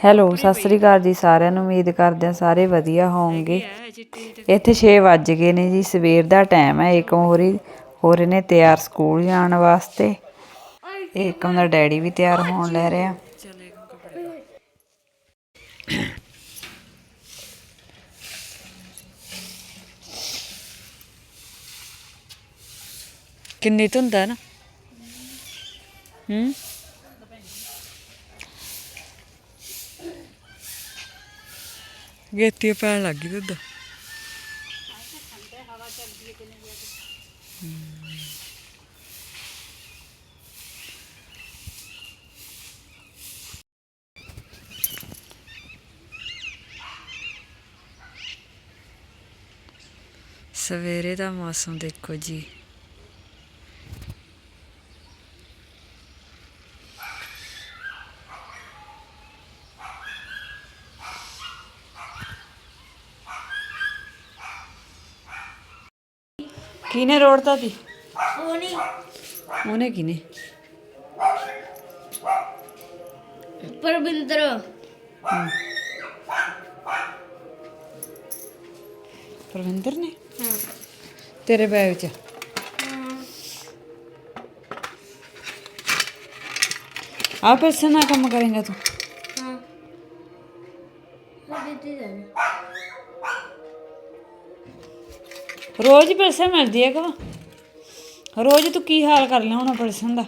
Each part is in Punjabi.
ਹੈਲੋ ਸਤਿ ਸ੍ਰੀ ਅਕਾਲ ਜੀ ਸਾਰਿਆਂ ਨੂੰ, ਉਮੀਦ ਕਰਦੇ ਹਾਂ ਸਾਰੇ ਵਧੀਆ ਹੋਵੋਗੇ। ਇੱਥੇ 6 ਵੱਜ ਗਏ ਨੇ ਜੀ, ਸਵੇਰ ਦਾ ਟਾਈਮ ਹੈ ਏਕਮ ਹੋਰੀ ਹੋ ਰਹੇ ਨੇ ਤਿਆਰ ਸਕੂਲ ਜਾਣ ਵਾਸਤੇ। ਏਕਮ ਦਾ ਡੈਡੀ ਵੀ ਤਿਆਰ ਹੋਣ ਲੈ ਰਿਹਾ। ਕਿੰਨੀ ਧੁੰਦ ਹੈ ਨਾ? ਹੂੰ? ਗੇਤੀ ਪੈਣ ਲੱਗ ਦੁੱਧ। ਸਵੇਰੇ ਦਾ ਮੌਸਮ ਦੇਖੋ ਜੀ। ਕਿਨੇ ਰੋੜਤਾ ਤੀ ਉਹ ਨਹੀਂ ਉਹਨੇ ਕਿਨੇ ਪਰਵਿੰਦਰ ਪ੍ਰਵਿੰਦਰ ਨੇ? ਹਾਂ। ਤੇਰੇ ਬੈਗ 'ਚ। ਆ ਪੈਸੇ ਨਾਲ ਕੰਮ ਕਰੇਗਾ ਤੂੰ। ਹਾਂ। ਦਿੱਤੀ ਜਾਣੀ। ਰੋਜ਼ ਪੈਸੇ ਮਿਲਦੀ ਹੈ ਕਿ ਰੋਜ਼ ਤੂੰ ਕੀ ਹਾਲ ਕਰ ਲਿਆ ਹੁਣ ਪੈਸੇ ਦਾ?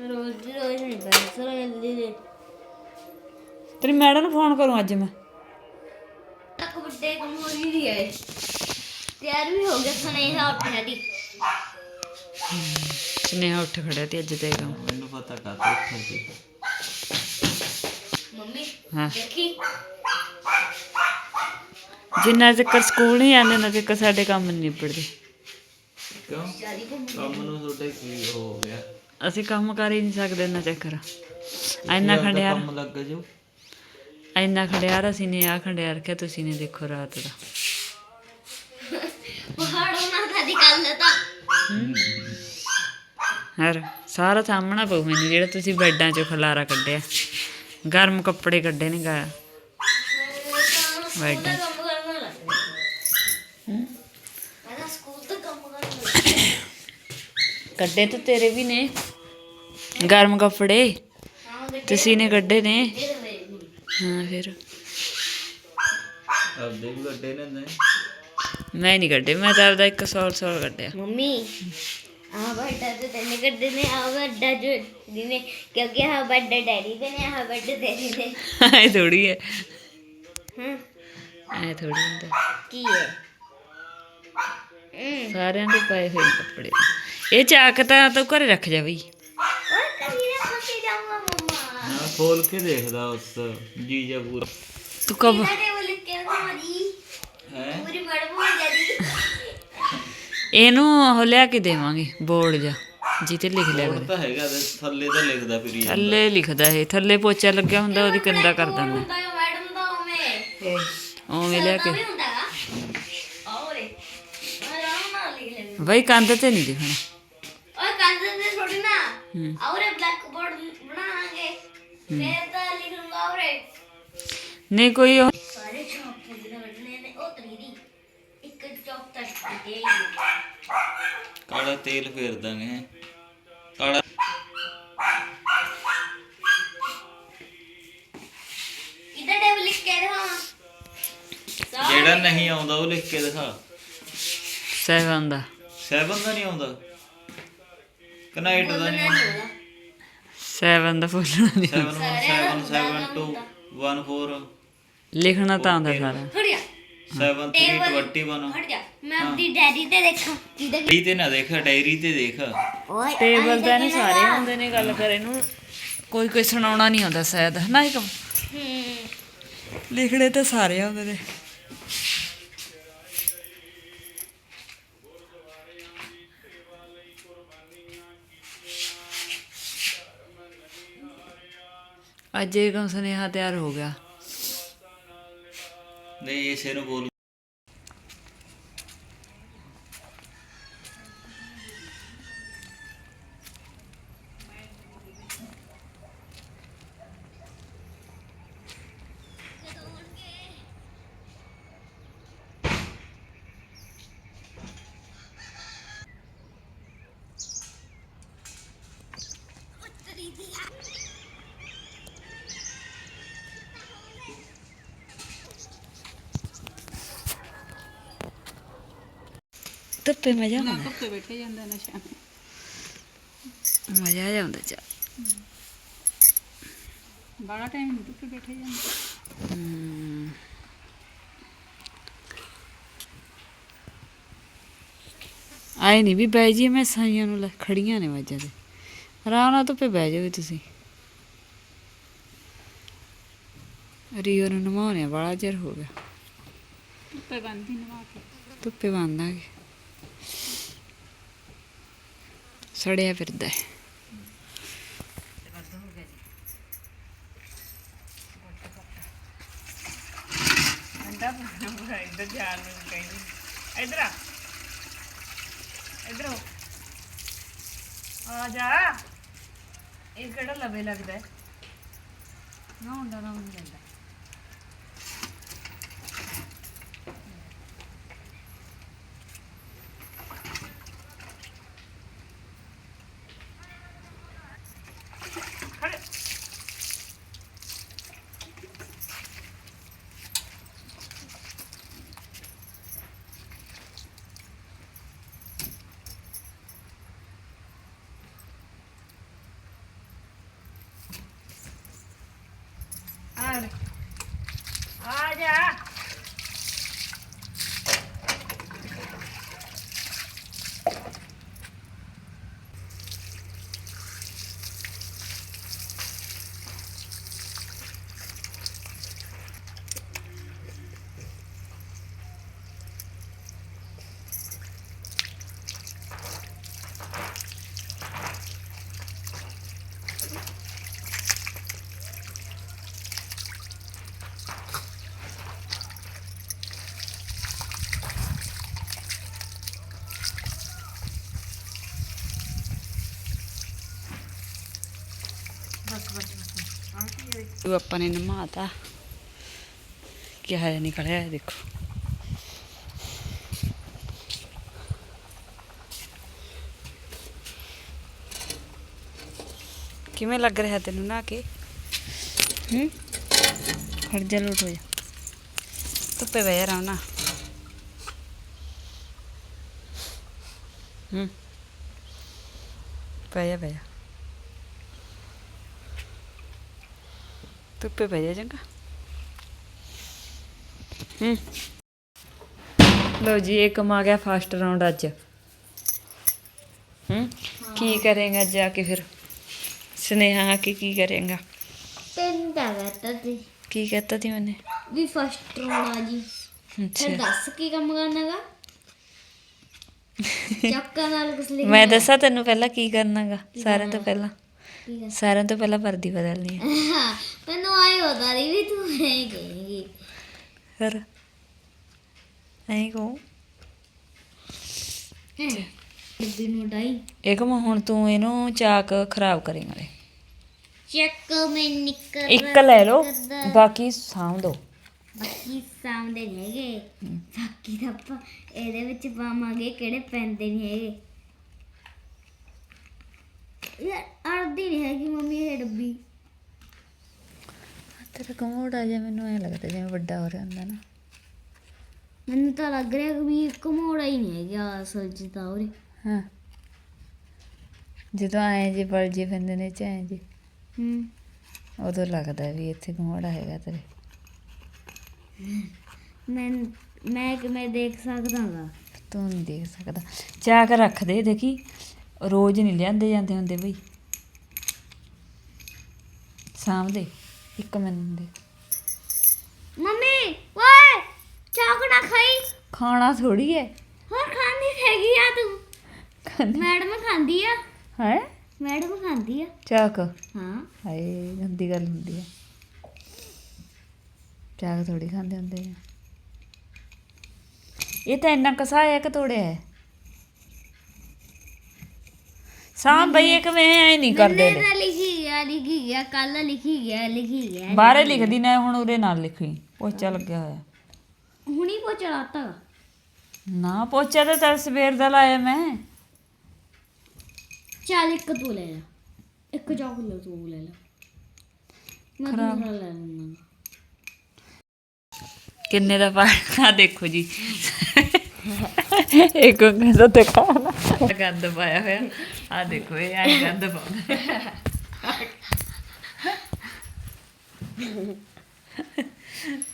ਰੋਜ਼ ਦੀ ਰੋਜ਼ ਨਹੀਂ ਪੈਸੇ ਮਿਲਦੀ ਦੇ ਤੇਰੀ ਮੈਡਮ ਨੂੰ ਫੋਨ ਕਰੂੰ ਅੱਜ ਮੈਂ। ਤੱਕ ਵੱਡੇ ਕੰਮ ਹੋ ਨਹੀਂ ਰਹੀ ਹੈ ਤਿਆਰ ਵੀ ਹੋ ਗਿਆ ਸੁਨੇਹਾ ਉੱਠਿਆ ਦੀ ਸੁਨੇਹਾ ਉੱਠ ਖੜਿਆ ਤੇ ਅੱਜ ਤੇ ਕੰਮ ਮੈਨੂੰ ਪਤਾ ਕਾਤੇ ਉੱਠਣ ਦੀ। ਮੰਮੀ ਹਾਂ। ਦੇਖੀ? ਜਿੰਨਾ ਚਿਰ ਸਕੂਲ ਨਹੀਂ ਜਾਂਦੇ ਨਾ ਚਿਰ ਸਾਡੇ ਕੰਮ ਨਹੀਂ ਨਿਬੜਦੇ। ਕਿਉਂ? ਜਿਆਦੀ ਘੁੰਮ ਕੰਮ ਨੂੰ ਤੁਹਾਡੇ ਕੀ ਹੋ ਗਿਆ? ਅਸੀਂ ਕੰਮ ਕਰ ਹੀ ਨਹੀਂ ਸਕਦੇ ਨਾ ਚੱਕਰ। ਇੰਨਾ ਖੰਡਿਆਰ। ਕੰਮ ਲੱਗ ਜਾਓ ਇੰਨਾ ਖੰਡਿਆਰ ਅਸੀਂ ਨੇ ਆ ਖੰਡਿਆਰ ਕਿਹਾ ਤੁਸੀਂ ਨੇ ਦੇਖੋ ਰਾਤ ਦਾ। ਪਹਾੜੋਂ ਨਾ ਤਾਂ। ਹਰ ਸਾਰਾ ਸਾਹਮਣਾ ਪਊ ਮੈਨੂੰ ਜਿਹੜਾ ਤੁਸੀਂ ਬੈੱਡਾਂ 'ਚੋਂ ਖਲਾਰਾ ਕੱਢਿਆ। ਗਰਮ ਕੱਪੜੇ ਕੱਢੇ ਨੇ ਗਾ। ਮੈਂ ਤਾਂ ਕੰਮ ਕਰਨਾ ਲੱਗ ਮੈਂ ਤਾਂ ਸਕੂਲ ਤੋਂ ਕੰਮ ਕਰਨਾ ਲੱਗ ਕੱਢੇ ਤਾਂ ਤੇਰੇ ਵੀ ਨੇ। ਗਰਮ ਕੱਪੜੇ। ਤੁਸੀਂ ਨੇ ਕੱਢੇ ਨੇ। ਹਾਂ ਫਿਰ। ਆਪਦੇ ਵੀ ਵੱਡੇ ਨੇ ਨੇ ਮੈਂ ਨਹੀਂ ਕੱਢੇ ਮੈਂ ਤਾਂ ਆਪਦਾ ਇੱਕ ਸੌਲ ਸੌਲ ਕੱਢਿਆ ਮੰਮੀ ਆ ਵੱਡਾ ਤੇ ਤੈਨੇ ਕੱਢੇ ਨੇ ਆ ਵੱਡਾ ਜੋ ਜਿਹਨੇ ਕਿਉਂਕਿ ਆ ਵੱਡਾ ਡੈਡੀ ਦੇ ਨੇ ਆ ਵੱਡੇ ਤੇਰੇ ਦੇ ਐ ਥੋੜੀ ਹੈ। ਹਾਂ। ਐ ਥੋੜੀ ਹੁੰਦਾ। ਕੀ ਹੈ? ਸਾਰਿਆਂ ਦੇ ਪਾਏ ਹੋਏ ਕੱਪੜੇ। ਇਹ ਚਾਕ ਤਾਂ ਤੂੰ ਘਰੇ ਰੱਖ ਜਾ ਬਈ। ਓਏ ਕਮੀਰਾ ਫਸੀ ਜਾਊਗਾ ਮਮਾ। ਹਾਂ ਖੋਲ ਕੇ ਦੇਖਦਾ ਉਸ ਜੀਜਾ ਪੂਰਾ। ਤੂੰ ਕਬ ਇਹਦੇ ਵੱਲ ਕੇ ਮਾਰੀ। ਹੈ? ਪੂਰੀ ਮੈਡਮ ਹੋ ਜਾਦੀ। ਇਹਨੂੰ ਉਹ ਲਿਆ ਕੇ ਦੇਵਾਂਗੇ ਬੋਰਡ ਜਾ ਜਿੱਤੇ ਲਿਖ ਲਿਆ ਕਰੇ। ਤਾਂ ਹੈਗਾ ਤੇ ਥੱਲੇ ਤਾਂ ਲਿਖਦਾ ਫਿਰ ਹੀ ਥੱਲੇ ਲਿਖਦਾ ਇਹ। ਥੱਲੇ ਪੋਚਾ ਲੱਗਿਆ ਹੁੰਦਾ ਉਹਦੀ ਕੰਦਾ ਕਰ ਦਿੰਦਾ। ਮੈਡਮ ਦਾ ਉਵੇਂ। ਉਵੇਂ ਲਿਆ ਕੇ। ਬਈ ਕੰਧ ਤੇ ਨਹੀਂ ਦਿਖਣਾ। ਓਏ ਕੰਨ ਦੇ ਥੋੜੀ ਨਾ। ਆਉਰੇ ਬਲੈਕ ਬੋਰਡ ਬਣਾਵਾਂਗੇ ਫੇਰ ਤਾਂ ਲਿਖ ਲੂੰਗਾ ਆਉਰੇ। ਨਹੀਂ ਕੋਈ ਉਹ ਸਾਰੇ ਚੌਕ ਜਿਹੜੇ ਕੱਢਣੇ ਨੇ। ਉਹ ਤਰੀਦੀ ਇੱਕ ਚੌਕ ਤੱਕ ਦੇ ਕਾਲਾ ਤੇਲ ਫੇਰ ਦਾਂਗੇ। ਕਾਲਾ ਇਧਰ ਟੇਬਲ ਲਿਖ ਕੇ ਦਿਖਾ। ਜਿਹੜਾ ਨਹੀਂ ਆਉਂਦਾ ਉਹ ਲਿਖ ਕੇ ਦਿਖਾ। ਸਹਿਬਨ ਦਾ 7 ਦਾ ਨਹੀਂ ਆਉਂਦਾ। ਕਨਾਈਟ ਦਾ ਨਹੀਂ ਆਉਂਦਾ। ਸਹਿਬਨ ਦਾ ਫੁੱਲਣਾ ਨਹੀਂ 7 7 7 2 1 4 ਲਿਖਣਾ ਤਾਂ ਆਉਂਦਾ ਸਾਰਾ। ਹਟ ਜਾ 7 3 21 ਹਟ ਜਾ। ਮੈਂ ਆਪਣੀ ਡੈਡੀ ਤੇ ਦੇਖਾਂ। ਕਿਹਦਾ ਡਾਇਰੀ ਤੇ ਨਾ ਦੇਖ ਡਾਇਰੀ ਤੇ ਦੇਖ। ਓਏ ਟੇਬਲ ਦਾ ਨਹੀਂ ਸਾਰੇ ਹੁੰਦੇ ਨੇ ਗੱਲ ਕਰੇ ਨੂੰ ਕੋਈ ਕੋਈ ਸੁਣਾਉਣਾ ਨਹੀਂ ਆਉਂਦਾ ਸ਼ਾਇਦ ਨਾ ਇੱਕ। ਹੂੰ। ਲਿਖਣੇ ਤਾਂ ਸਾਰੇ ਆਉਂਦੇ ਨੇ। ਅੱਜ ਇਹ ਸੁਨੇਹਾ ਤਿਆਰ ਹੋ ਗਿਆ। ਨਹੀਂ ਇਸੇ ਨੂੰ ਬੋਲ। ਧੁੱਪੇ ਮਜ਼ਾ ਆਉਂਦਾ। ਧੁੱਪੇ ਬੈਠੇ ਜਾਂਦਾ ਨਸ਼ਾ ਮਜ਼ਾ ਆ ਜਾਂਦਾ ਚਾ ਬਾੜਾ ਟਾਈਮ ਧੁੱਪੇ ਬੈਠੇ ਜਾਂਦਾ। ਆਏ ਨਹੀਂ ਵੀ ਬਹਿ ਜੀ ਮੈਂ ਸਾਈਆਂ ਨੂੰ ਲੈ ਖੜੀਆਂ ਨੇ ਵਾਜਾਂ ਤੇ। ਆਰਾਮ ਨਾਲ ਧੁੱਪੇ ਬਹਿ ਜਾਓ ਤੁਸੀਂ। ਰੀਓ ਨੂੰ ਨਮਾਉਣੇ ਬੜਾ ਚਿਰ ਹੋ ਗਿਆ। ਧੁੱਪੇ ਬੰਦੀ ਨਵਾ ਕੇ। ਧੁੱਪੇ ਬੰਦਾਂਗੇ ਸੜਿਆ ਫਿਰਦਾ ਹੈ। ਇੱਧਰ ਜਾਣ ਨੂੰ ਕਹਿੰਦੀ। ਇੱਧਰ ਆ। ਇੱਧਰ ਹੋ। ਆ ਜਾ। ਇਹ ਕਿਹੜਾ ਲਵੇ ਲੱਗਦਾ ਹੈ? ਨਾ ਹੁੰਦਾ ਨਾ ਹੁੰਦਾ ਜਾਂਦਾ ਖੜੇ ਆ ਲੈ। ਆ ਜਾ ਆਪਾਂ ਨੇ ਨਮਾਤਾ। ਕੀ ਹਾਲ ਨਿਕਲਿਆ ਹੈ ਦੇਖੋ। ਕਿਵੇਂ ਲੱਗ ਰਿਹਾ ਤੈਨੂੰ ਨਾ ਕੇ? ਹੂੰ? ਹਟ ਜਾ, ਲੋਟ ਹੋ ਜਾ। ਧੁੱਪੇ ਬਹਿ ਜਾ ਆਰਾਮ ਹੂੰ? ਬਹਿ ਜਾ ਬਹਿ ਜਾ। ਧੁੱਪੇ ਬਹਿ ਜਾ ਚੰਗਾ ਹੂੰ ਲੋ ਜੀ ਇਹ ਕਮਾ ਗਿਆ ਫਾਸਟ ਰਾਉਂਡ ਅੱਜ ਹੂੰ ਕੀ ਕਰੇਗਾ ਜਾ ਕੇ ਫਿਰ ਸੁਨੇਹਾ ਕਿ ਕੀ ਕਰੇਗਾ ਤੇ ਕੀ ਕਹਤਾ ਤੀ ਮੈਨੇ ਵੀ ਫਸਟ ਰੋਣਾ ਜੀ ਫਿਰ ਅੱਛਾ ਦੱਸ ਕੀ ਕੰਮ ਕਰਨਾਗਾ ਚੱਕਾ ਨਾਲ ਕਿਸ ਲਈ ਮੈਂ ਦੱਸਾਂ ਤੈਨੂੰ ਪਹਿਲਾਂ ਕੀ ਕਰਨਾਗਾ ਸਾਰਿਆਂ ਤੋਂ ਪਹਿਲਾਂ ਕਰ- ਸਾਰਿਆਂ ਤੋਂ ਪਹਿਲਾਂ ਵਰਦੀ ਬਦਲਣੀ ਹੈ ਹਾਂ, ਮੈਨੂੰ ਆਏ ਹੋਦਾ ਨਹੀਂ ਵੀ ਤੂੰ ਐ ਕਹੇਂਗੀ। ਫਿਰ ਐਂ ਕਹੂੰ। ਡੱਬੀ ਨੂੰ ਡਾਈ ਇਹ ਕਮ ਹੁਣ ਤੂੰ ਇਹਨੂੰ ਚਾਕ ਖਰਾਬ ਕਰੇਂਗਾ ਰੇ ਚੱਕ ਮੈਂ ਨਿਕਰ ਇੱਕ ਲੈ ਲਓ ਬਾਕੀ ਸਾਂਭ ਦੋ। ਬਾਕੀ ਸਾਹਮਣੇ ਨਹੀਂ ਹੈਗੇ। ਬਾਕੀ ਤਾਂ ਆਪਾਂ ਇਹਦੇ ਵਿੱਚ ਪਾਵਾਂਗੇ ਕਿਹੜੇ ਪੈਂਦੇ ਨਹੀਂ ਹੈਗੇ। ਅੜਦੀ ਨਹੀਂ ਹੈਗੀ ਮੰਮੀ ਇਹ ਡੱਬੀ। ਤੇਰਾ ਕਮੋੜਾ ਜਿਹਾ ਮੈਨੂੰ ਐ ਲੱਗਦਾ ਜਿਵੇਂ ਵੱਡਾ ਹੋ ਰਿਹਾ ਹੁੰਦਾ ਨਾ। ਮੈਨੂੰ ਤਾਂ ਲੱਗ ਰਿਹਾ ਕਿ ਵੀ ਕਮੋੜਾ ਹੀ ਨਹੀਂ ਹੈਗਾ ਅਸਲ ਚ ਤਾਂ ਉਰੇ। ਹਾਂ। ਜਦੋਂ ਐ ਜੇ ਬਲ ਜੇ ਪੈਂਦੇ ਨੇ ਚ ਐ ਜੇ ਹੂੰ। ਉਦੋਂ ਲੱਗਦਾ ਵੀ ਇੱਥੇ ਕਮੋੜਾ ਹੈਗਾ ਤੇਰੇ। ਮੈਂ ਮੈਂ ਕਿਵੇਂ ਦੇਖ ਸਕਦਾਗਾ ਤੂੰ ਨਹੀਂ ਦੇਖ ਸਕਦਾ। ਚਾਕ ਰੱਖ ਦੇ ਦੇਖੀ। ਰੋਜ਼ ਨਹੀਂ ਲਿਆਂਦੇ ਜਾਂਦੇ ਹੁੰਦੇ ਬਈ। ਸਾਂਭਦੇ ਇੱਕ ਮੈਨੂੰ ਦੇ। ਮੰਮੀ ਓਏ ਚਾਕ ਨਾ ਖਾਈ। ਖਾਣਾ ਥੋੜੀ ਹੈ ਹੋਰ ਖਾਂਦੀ ਹੈਗੀ ਆ ਤੂੰ। ਮੈਡਮ ਖਾਂਦੀ ਆ। ਹੈ? ਮੈਡਮ ਖਾਂਦੀ ਆ। ਚਾਕ? ਹਾਂ। ਹਾਏ ਗੰਦੀ ਗੱਲ ਹੁੰਦੀ ਹੈ ਚਾਕ ਥੋੜੀ ਖਾਂਦੇ ਹੁੰਦੇ ਆ। ਇਹ ਤਾਂ ਇੰਨਾ ਕਸਾਇਆ ਕਿ ਤੋੜਿਆ ਹੈ ਸਾਂ ਬਈ ਇੱਕ ਮੈਂ ਐ ਨਹੀਂ ਕਰਦੇ ਮੈਨੇ ਤਾਂ ਲਿਖੀ ਗਿਆ ਲਿਖੀ ਗਿਆ ਕੱਲ ਲਿਖੀ ਗਿਆ ਲਿਖੀ ਗਿਆ ਬਾਹਰੇ ਲਿਖਦੀ ਨਾ ਹੁਣ ਉਰੇ ਨਾਲ ਲਿਖੀ ਪੋਚਾ ਲੱਗਿਆ ਹੋਇਆ। ਹੁਣੀ ਕੋ ਚਲਾਤਾ ਨਾ ਪੋਚਾ ਤਾਂ ਤਾਂ ਸਵੇਰ ਦਾ ਲਾਇਆ ਮੈਂ। ਚੱਲ ਇੱਕ ਤੂੰ ਲੈ ਲੈ ਇੱਕ ਚਾਕਲੇਟ ਤੂੰ ਲੈ ਲੈ। ਮੈਂ ਦੂਸਰਾ ਲੈ ਲੈਣਾ ਕਿੰਨੇ ਦਾ ਪਾਣਾ ਦੇਖੋ ਜੀ। ਇੱਕ ਕਹਿੰਦਾ ਦੇਖਾ। ਗੰਦ ਪਾਇਆ ਹੋਇਆ। ਆ ਦੇਖੋ ਇਹ ਆ ਗੰਦ ਪਾਉਂਦਾ।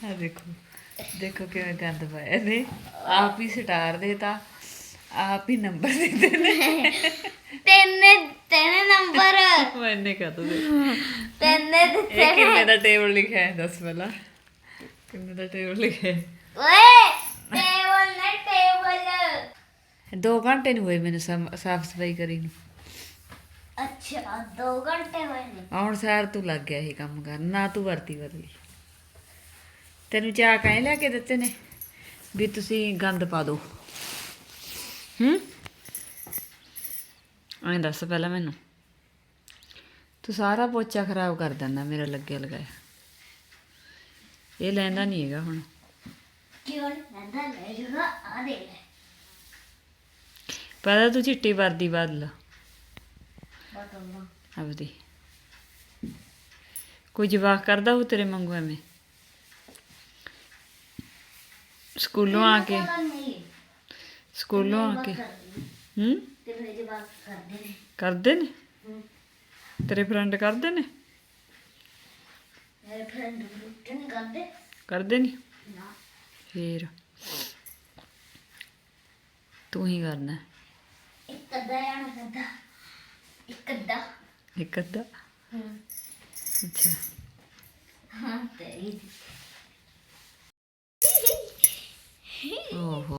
ਆ ਦੇਖੋ ਦੇਖੋ ਕਿਵੇਂ ਗੰਦ ਪਾਇਆ ਨੇ ਆਪ ਹੀ ਸਟਾਰ ਦੇਤਾ ਆਪ ਹੀ ਨੰਬਰ ਦੇ ਦੇਣੇ ਤਿੰਨ ਤਿੰਨ ਨੰਬਰ। ਮੈਨੇ ਕਹ ਤੋ ਦੇ ਤਿੰਨ ਇਹ ਦਿੱਤੇ ਕਿੰਨੇ ਦਾ ਟੇਬਲ ਲਿਖਿਆ ਹੈ ਦੱਸ ਪਹਿਲਾਂ। ਕਿੰਨੇ ਦਾ ਟੇਬਲ ਲਿਖਿਆ ਹੈ? ਓਏ! ਨਾ ਦੋ ਘੰਟੇ ਨਹੀਂ ਹੋਏ ਮੈਨੂੰ ਸਾਫ਼ ਸਫ਼ਾਈ ਕਰੀ ਨੂੰ। ਅੱਛਾ 2 ਘੰਟੇ ਹੋਏ ਨੇ? ਹੁਣ ਸਾਰ ਤੂੰ ਲੱਗ ਗਿਆ ਇਹ ਕੰਮ ਕਰਨ ਨਾ ਤੂੰ ਵਰਤੀ ਬਦਲੀ। ਤੈਨੂੰ ਚਾਹ ਕਾਹੇ ਲੈ ਕੇ ਦਿੱਤੇ ਨੇ ਵੀ ਤੁਸੀਂ ਗੰਦ ਪਾ ਦਿਓ ਹੂੰ? ਐਂ ਦੱਸ ਪਹਿਲਾਂ ਮੈਨੂੰ। ਤੂੰ ਸਾਰਾ ਪੋਚਾ ਖਰਾਬ ਕਰ ਦਿੰਦਾ ਮੇਰਾ ਲੱਗਿਆ ਲਗਾਇਆ ਇਹ ਲੈਂਦਾ ਨਹੀਂ ਹੈਗਾ ਹੁਣ। ਕਿਉਂ ਨੰਦਾ ਲੈ ਜੂਗਾ ਆ ਦੇ ਲੈ। ਪਹਿਲਾਂ ਤੂੰ ਚਿੱਟੀ ਵਰਦੀ ਬਦਲ। ਬਤਲਵਾ ਆਪਦੀ। ਕੋਈ ਜਵਾਕ ਕਰਦਾ ਉਹ ਤੇਰੇ ਵਾਂਗੂ ਐਵੇਂ? ਸਕੂਲੋਂ ਆ ਕੇ। ਸਕੂਲੋਂ ਆ ਕੇ। ਹੂੰ? ਤੇ ਮੇਰੇ ਕਰਦੇ ਨੇ। ਕਰਦੇ ਨੇ? ਤੇਰੇ ਫਰੈਂਡ ਕਰਦੇ ਨੇ? ਮੇਰੇ ਫਰੈਂਡ ਨਹੀਂ ਕਰਦੇ। ਕਰਦੇ ਨਹੀਂ ਨਾ। ਫੇਰ ਤੂੰ ਹੀ ਕਰਨਾ। ਇੱਕ ਅੱਧਾ ਜਾਣਾ ਕਰਦਾ ਇੱਕ ਅੱਧਾ। ਇੱਕ ਅੱਧਾ? ਹੂੰ ਅੱਛਾ। ਹਾਂ ਤੇਰੀ। ਓਹੋ।